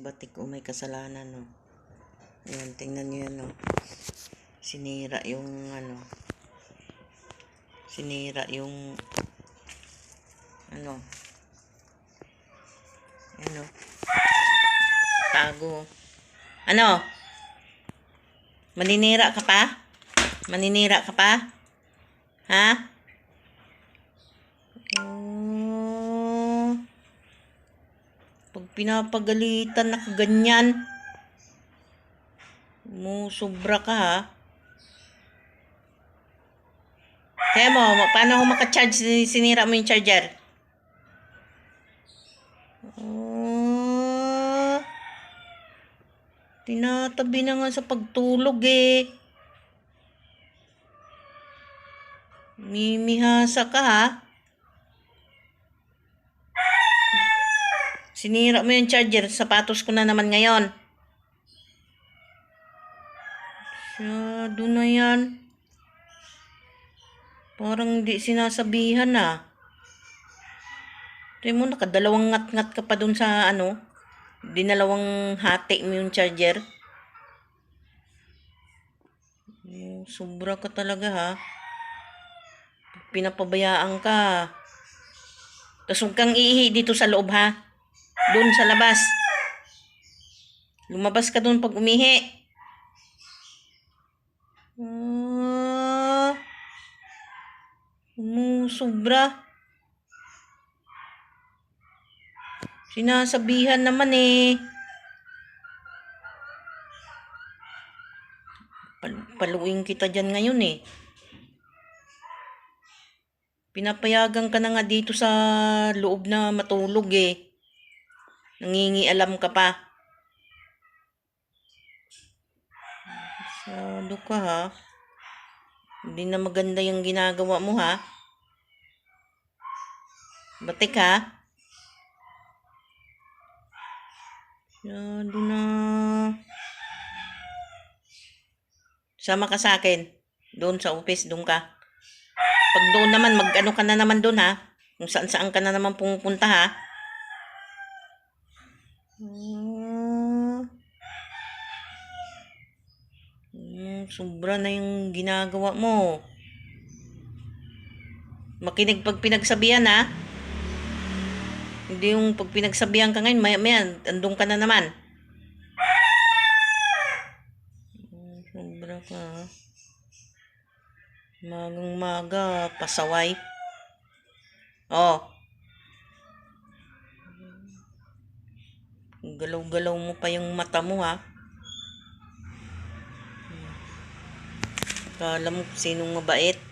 matik o may kasalanan, no. Ayan, tingnan niyo yan, no. Sinira yung, ano, sinira yung, ano, ano, tago. Ano? Maninira ka pa? Maninira ka pa? Ha? Pinapagalitan na ganyan, mo sobra ka ha. Kaya mo, paano ako makacharge? Sin- Sinira mo yung charger. Oh. Tinatabi na nga sa pagtulog eh. Mimihasa ka ha. Sinira mo yung charger. Sapatos ko na naman ngayon. Masyado na yan. Parang di sinasabihan na. Tingnan mo, nakadalawang ngat-ngat ka pa dun sa ano. Dinalawang hati mo yung charger. Oh, sobra ka talaga ha. Pinapabayaan ka. Tapos huwag kang iihi dito sa loob ha. Doon sa labas. Lumabas ka doon pag umihi. Ah. Mo, sobra. Sinasabihan naman eh. Pal- paluin kita dyan ngayon eh. Pinapayagan ka na nga dito sa loob na matulog eh. Nangingialam ka pa. Masyado ka ha. Hindi na maganda yung ginagawa mo ha. Batik ha. Masyado na. Sama ka sa akin. Doon sa office, doon ka. Pag doon naman, mag-ano ka na naman doon ha. Kung saan saan ka na naman pumupunta ha. Hmm, sobra na yung ginagawa mo. Makinig pag pinagsabihan ha. Hindi yung pag pinagsabihan ka ngayon, maya maya, andun ka na naman. Hmm, sobra ka ha. Magang maga, pasaway. Oh. Galaw-galaw mo pa yung mata mo ha. Kala mo sinong mabait.